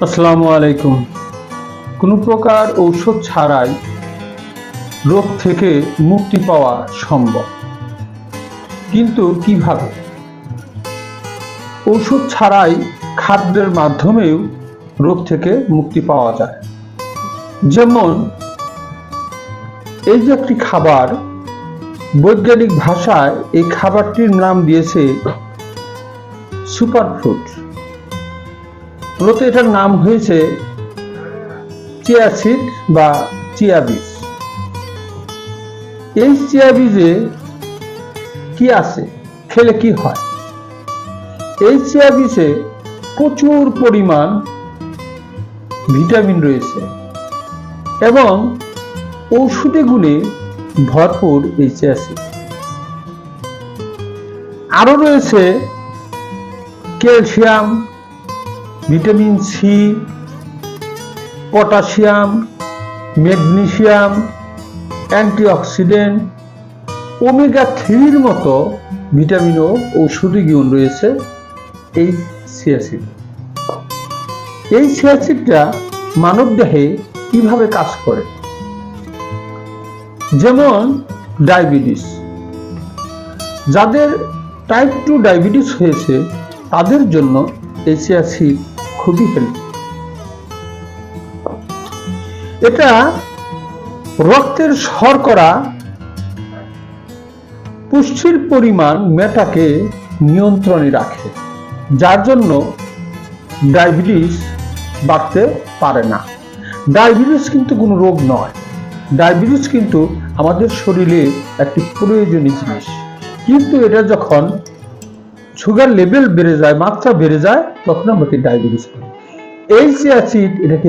আসসালামু আলাইকুম। কোনো প্রকার ঔষধ ছাড়াই রোগ থেকে মুক্তি পাওয়া সম্ভব। কিন্তু কীভাবে? ঔষধ ছাড়াই খাদ্যের মাধ্যমেও রোগ থেকে মুক্তি পাওয়া যায়। যেমন, এই যে একটি খাবার বৈজ্ঞানিক ভাষায় এই খাবারটির নাম দিয়েছে সুপারফুড। মূলত এটার নাম হয়েছে চিয়া সিড বা চিয়া বীজ। এই চিয়া বীজে কি আছে, খেলে কি হয়? এই চিয়া বীজে প্রচুর পরিমাণ ভিটামিন রয়েছে এবং ঔষধি গুণে ভরপুর এই চিয়া সিড। আরও রয়েছে calcium vitamin C potassium magnesium antioxidant, omega থ্রির মতো ভিটামিন ও ঔষধি গুণ রয়েছে এই সিয়াসিড এই সিয়াসিডটা মানবদেহে কীভাবে কাজ করে? যেমন ডায়াবেটিস। যাদের টাইপ টু ডায়াবেটিস হয়েছে, তাদের জন্য এই সিয়াসিড খুবই হেল্প এটা রক্তের শর্করা পুষ্টির পরিমাণ মেটাকে নিয়ন্ত্রণে রাখে, যার জন্য ডায়াবেটিস বাড়তে পারে না। ডায়াবেটিস কিন্তু কোনো রোগ নয়। ডায়াবেটিস কিন্তু আমাদের শরীরে একটি প্রয়োজনীয় জিনিস। কিন্তু এটা যখন সুগার লেভেল বেড়ে যায়, মাত্রা বেড়ে যায়, তখন আমাকে ডায়াবেটিস হয় এই যে অ্যাসিড এটাকে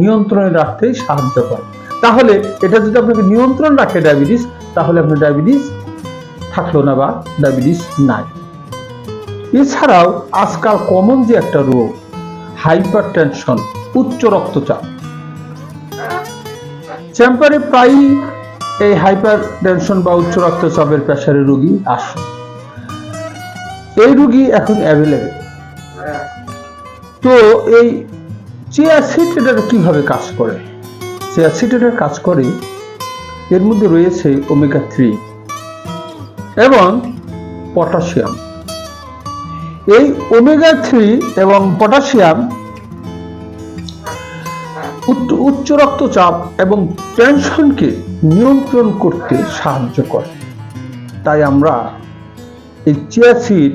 নিয়ন্ত্রণে রাখতে সাহায্য করে। তাহলে এটা যদি আপনাকে নিয়ন্ত্রণ রাখে ডায়াবেটিস তাহলে আপনার ডায়াবেটিস থাকল না বা ডায়াবেটিস নাই। এছাড়াও আজকাল কমন যে একটা রোগ হাইপার টেনশন উচ্চ রক্তচাপ। চ্যাম্পারে প্রায়ই এই হাইপার টেনশন বা উচ্চ রক্তচাপের প্রেশারের রোগী আসে। এই রুগী এখন অ্যাভেলেবেল তো এই চিয়াসিড এটার কীভাবে কাজ করে? চিয়াসিড এটার কাজ করে, এর মধ্যে রয়েছে ওমেগা থ্রি এবং পটাশিয়াম এই ওমেগা থ্রি এবং পটাশিয়াম উচ্চ- উচ্চ রক্তচাপ এবং টেনশনকে নিয়ন্ত্রণ করতে সাহায্য করে। তাই আমরা এই চিয়াসিড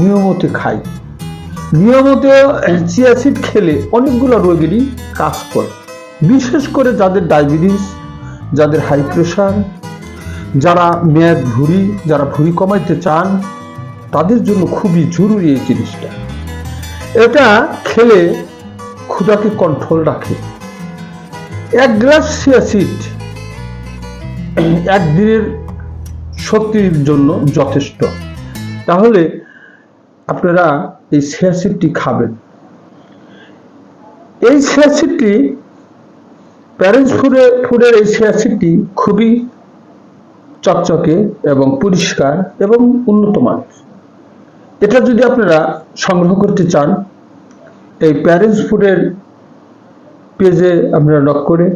নিয়মিত খাই নিয়মিত চিয়াসিড খেলে অনেকগুলো রোগেরই কাজ করে। বিশেষ করে যাদের ডায়াবেটিস যাদের হাই প্রেশার যারা মেয়াদ ভুঁড়ি, যারা ভুঁড়ি কমাইতে চান, তাদের জন্য খুবই জরুরি এই জিনিসটা। এটা খেলে ক্ষুধাকে কন্ট্রোল রাখে। এক গ্লাস সিয়াসিড একদিনের শক্তির জন্য যথেষ্ট। তাহলে আপনারা এই সিয়াসিডটি খাবেন। এই সিয়াসিডটি প্যারেন্টস ফুডে ফুডের এই সিয়াসিডটি খুবই চকচকে এবং পরিষ্কার এবং উন্নত এটা যদি আপনারা সংগ্রহ করতে চান, এই প্যারেন্টস ফুডের পেজে আপনারা নক করে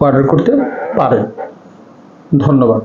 অর্ডার করতে পারেন। ধন্যবাদ।